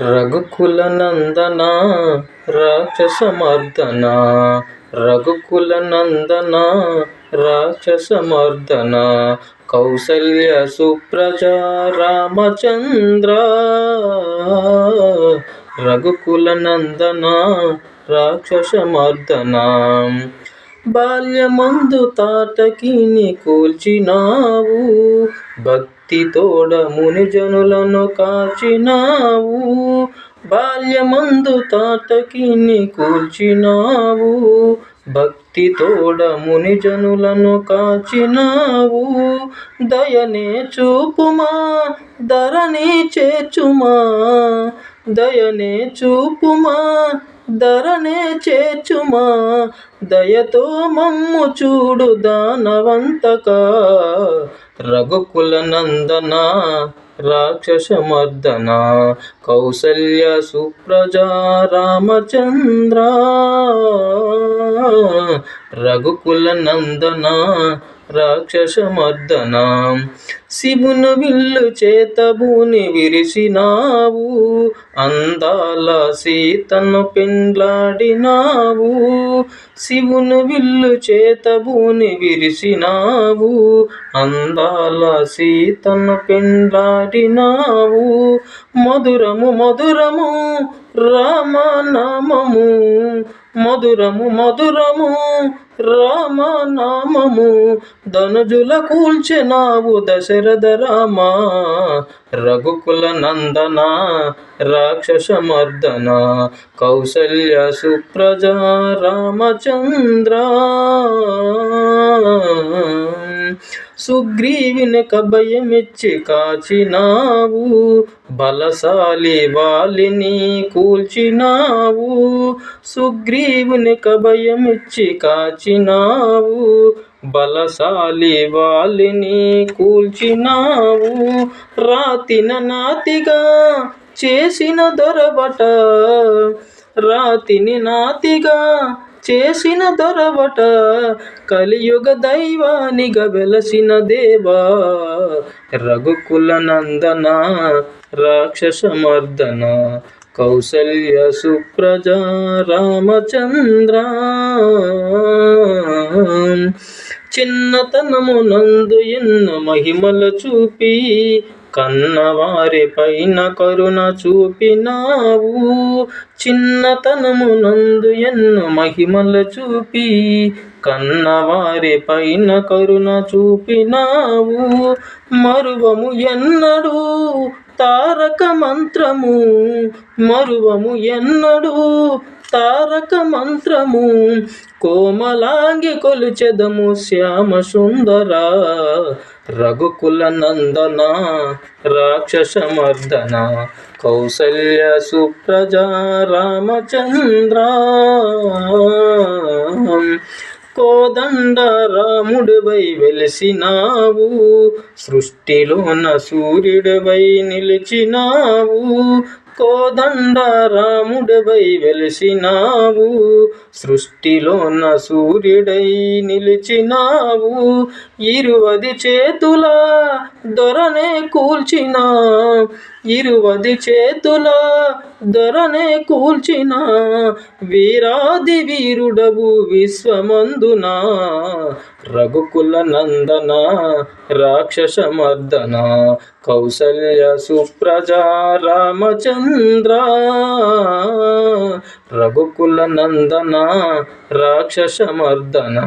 రఘుకులనందన రాక్షసమర్దన? రఘుకులనందన రాక్షసమర్దన? కౌసల్య సుప్రజ రామచంద్ర? రఘుకులనందన రాక్షసమర్దన? బాల్యమందు తాటకిని కూల్చినావు భక్తి తోడ మునిజనులను కాచినావు బాల్యమందు తాటకిని కూల్చినావు. భక్తి తోడ మునిజనులను కాచినావు దయనే చూపుమా ధరని చేచుమా దయనే చూపుమా ధరనే చేర్చుమా? దయతో మమ్ము చూడు దానవంతక. రఘుకుల నందన రాక్షసమర్దన? కౌసల్య సుప్రజా రామచంద్ర? రఘుకుల నందన రాక్షసమర్దన? శివును విల్లు చేతబూని విరిసినావు. అందాల సీతను పెండ్లాడినావు. శివును విల్లు చేతబూని విరిసినావు. అందాల సీతను పెండ్లాడినావు. మధురము మధురము రామనామము. మధురము మధురము రామనామము. ధనుజుల కూల్చెనావు దశరథ రామ రఘుకుల నందన రాక్షసమర్దన కౌసల్య సుప్రజ రామచంద్ర. సుగ్రీవిని కభయమిచ్చి కాచినావు బలశాలి వాలిని కూల్చినావు. సుగ్రీవుని కభయమిచ్చి కాచినావు బలశాలి వాలిని కూల్చినావు. రాతిన నాతిగా చేసిన దొరబట రాతిని నాతిగా చేసిన దొరబట కలియుగ దైవానిగా వెలసిన దేవా. రఘుకుల నందన రాక్షసమర్దన కౌసల్య సుప్రజ రామచంద్ర. చిన్నతనము నందు ఎన్న మహిమల చూపి కన్నవారి పైన కరుణ చూపినావు. చిన్నతనము నందు ఎన్న మహిమల చూపి కన్నవారి పైన కరుణ చూపినావు. మరువము ఎన్నడు తారక మంత్రము మరువము ఎన్నడు. తారక మంత్రము కోమలాంగి కొలుచెదము శ్యామ సుందర రఘుకుల నందన రాక్షసమర్దన కౌసల్య సుప్రజ రామచంద్ర. కోదండ రాముడివై వెలిసినావు సృష్టిలోన సూర్యుడివై నిలిచినావు కోదండ రాముడివై వెలిసినావు సృష్టిలోన సూర్యుడై నిలిచినావు ఇరువది చేతుల దొరనే కూల్చినా ఇరువది చేతుల దొరనే కూల్చిన వీరాది వీరుడవు విశ్వమందున? రఘుకుల నందన రాక్షస మర్దన కౌసల్య సుప్రజ రామచంద్ర? రఘుకుల నందన రాక్షస మర్దన